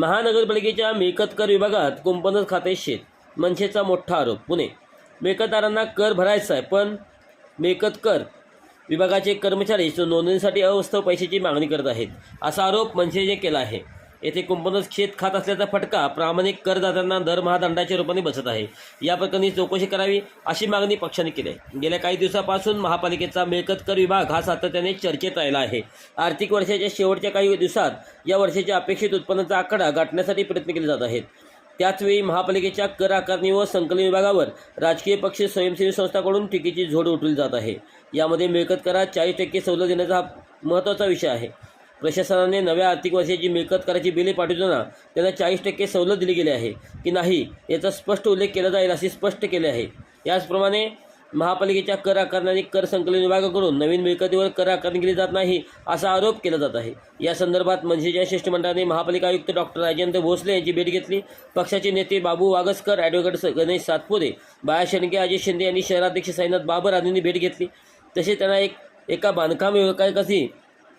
महानगरपालिकेच्या मिळकतकर विभागात कुंपणच खाते शेत मनसेचा मोठा आरोप पुणे. मिळकतदारांना कर भरायचा आहे पण मिळकतकर विभागाचे कर्मचारी नोंदणीसाठी अवस्थ पैशाची मागणी करत आहेत असा आरोप मनसेने केला आहे. येथे कुंपणच शेत खात असल्याचा फटका प्रामाणिक करदात्यांना दरमहा दंडाच्या रूपाने बसत आहे. या प्रकरणी चौकशी करावी अशी मागणी पक्षाने केली आहे. गेल्या काही दिवसापासून महापालिकेचा मिळकत कर विभाग हा सातत्याने चर्चेत राहिला आहे. आर्थिक वर्षाच्या शेवटच्या काही दिवसात या वर्षाच्या अपेक्षित उत्पन्नाचा आकडा गाठण्यासाठी प्रयत्न केले जात आहेत. त्याचवेळी महापालिकेच्या कर आकारणी व संकलन विभागावर राजकीय पक्ष स्वयंसेवी संस्थांकडून टीकेची झोड उठवली जात आहे. यामध्ये मिळकत करात चाळीस टक्के सवलत देण्याचा हा महत्त्वाचा विषय आहे. प्रशासनाने नव्या आर्थिक वर्षाची मिळकत कराची बिले पाठवताना त्यांना चाळीस टक्के सवलत दिली गेली आहे. की नाही याचा स्पष्ट उल्लेख केला जाईल असे स्पष्ट केले आहे. याचप्रमाणे महापालिकेच्या कर आकारणी कर संकलन विभागाकडून नवीन मिळकतीवर कर आकारणी केली जात नाही असा आरोप केला जात आहे. या संदर्भात मनसेच्या शिष्टमंडळाने महापालिका आयुक्त डॉक्टर राजेंद्र भोसले यांची भेट घेतली. पक्षाचे नेते बाबू वागसकर ॲडव्होकेट गणेश सातपुते बाया शेंडगे अजय शिंदे यांनी शहराध्यक्ष साईनाथ बाबर आदींनी भेट घेतली. तसेच त्यांना एक एका बांधकाम व्यावसायिकाशी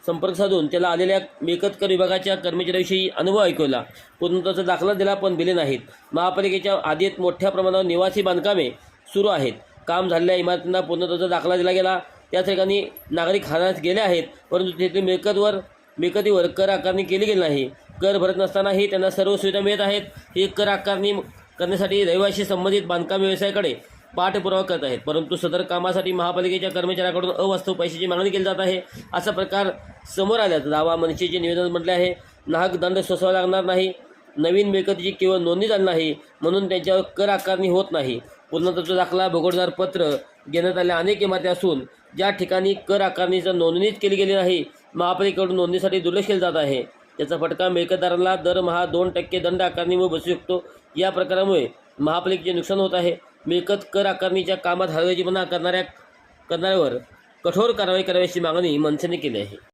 संपर्क साधून त्याला आलेल्या मिळकत कर विभागाच्या कर्मचाऱ्याविषयी अनुभव ऐकवला. पूर्णत्वाचा दाखला दिला पण दिले नाहीत. महापालिकेच्या आधीत मोठ्या प्रमाणावर निवासी बांधकामे सुरू आहेत. काम झालेल्या इमारतींना पूर्णत्वाचा दाखला दिला गेला. त्या ठिकाणी नागरिक हाणात गेले आहेत परंतु तेथील मिळकतवर मिळकतीवर कर आकारणी केली गेली नाही. कर भरत नसतानाही त्यांना सर्व सुविधा मिळत आहेत. ही कर आकारणी करण्यासाठी रहिवाशी संबंधित बांधकाम व्यवसायाकडे पाठपुरावा करत आहेत. परंतु सदर कामासाठी महापालिकेच्या कर्मचाऱ्याकडून अवास्तव पैशाची मागणी केली जात आहे असा प्रकार समोर आल्याचा दावा मनसेचे निवेदन म्हटले आहे नाहक दंड सोसावा लागणार नाही नवीन मिळकतीची केवळ नोंदणी झाली नाही म्हणून त्यांच्यावर कर आकारणी होत नाही. पूर्णत्वाचा दाखला भोगोडदार पत्र घेण्यात आल्या अनेक इमारती असून ज्या ठिकाणी कर आकारणीचा नोंदणीच केली गेली नाही महापालिकेकडून नोंदणीसाठी दुर्लक्ष केलं जात आहे. त्याचा फटका मिळकतदारांना दरमहा दोन टक्के दंड आकारणीमुळे बसू शकतो. या प्रकारामुळे महापालिकेचे नुकसान होत आहे. मिळकत कर आकारणीच्या कामात हलगर्जीपणा करणाऱ्या करणाऱ्यावर कठोर कारवाई करावी अशी मागणी मनसेने केली आहे.